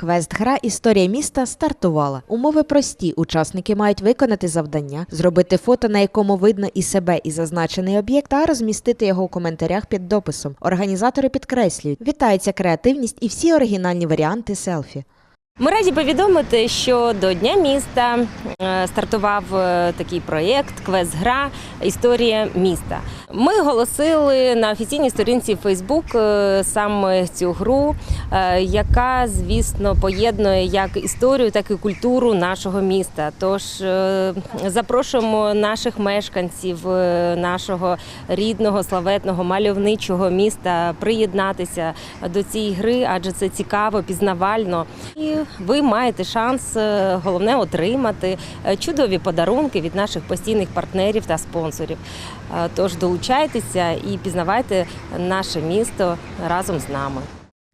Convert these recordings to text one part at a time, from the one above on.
Квест-гра Історія міста стартувала. Умови прості. Учасники мають виконати завдання, зробити фото, на якому видно і себе, і зазначений об'єкт, та розмістити його у коментарях під дописом. Організатори підкреслюють, вітається креативність і всі оригінальні варіанти селфі. Ми раді повідомити, що до Дня міста е, стартував е, такий проєкт Квест-гра Історія міста. Ми оголосили на офіційній сторінці Фейсбук саме цю гру, е, яка, звісно, поєднує як історію, так і культуру нашого міста. Тож запрошуємо наших мешканців нашого рідного, славетного, мальовничого міста приєднатися до цієї гри, адже це цікаво, пізнавально. І ви маєте шанс е, головне отримати е, чудові подарунки від наших постійних партнерів та спонсорів. Е, Тож долучайтеся і пізнавайте наше місто разом з нами.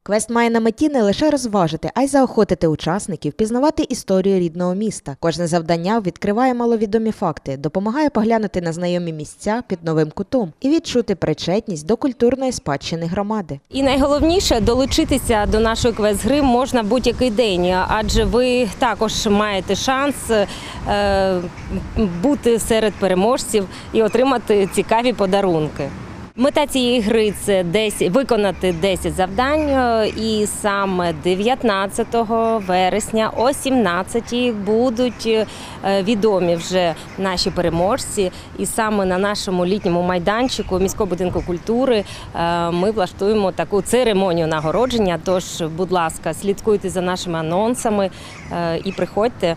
Квест має на меті не лише розважити, а й заохотити учасників пізнавати історію рідного міста. Кожне завдання відкриває маловідомі факти, допомагає поглянути на знайомі місця під новим кутом і відчути причетність до культурної спадщини громади. І найголовніше долучитися до нашої квест-гри можна будь-який день, адже ви також маєте шанс е, бути серед переможців і отримати цікаві подарунки. Мета цієї гри це 10, виконати 10 завдань, е, і саме 19 вересня о 17 будуть е, відомі вже наші переможці. І саме на нашому літньому майданчику міського будинку культури е, ми влаштуємо таку церемонію нагородження. Тож, будь ласка, слідкуйте за нашими анонсами і приходьте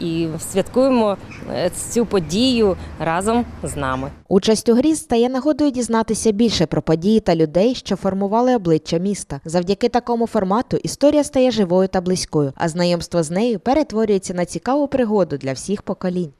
і святкуємо цю подію разом з нами. Участь у грі стає нагодою дізнатися більше про події та людей, що формували обличчя міста. Завдяки такому формату історія стає живою та близькою, а знайомство з нею перетворюється на цікаву пригоду для всіх поколінь.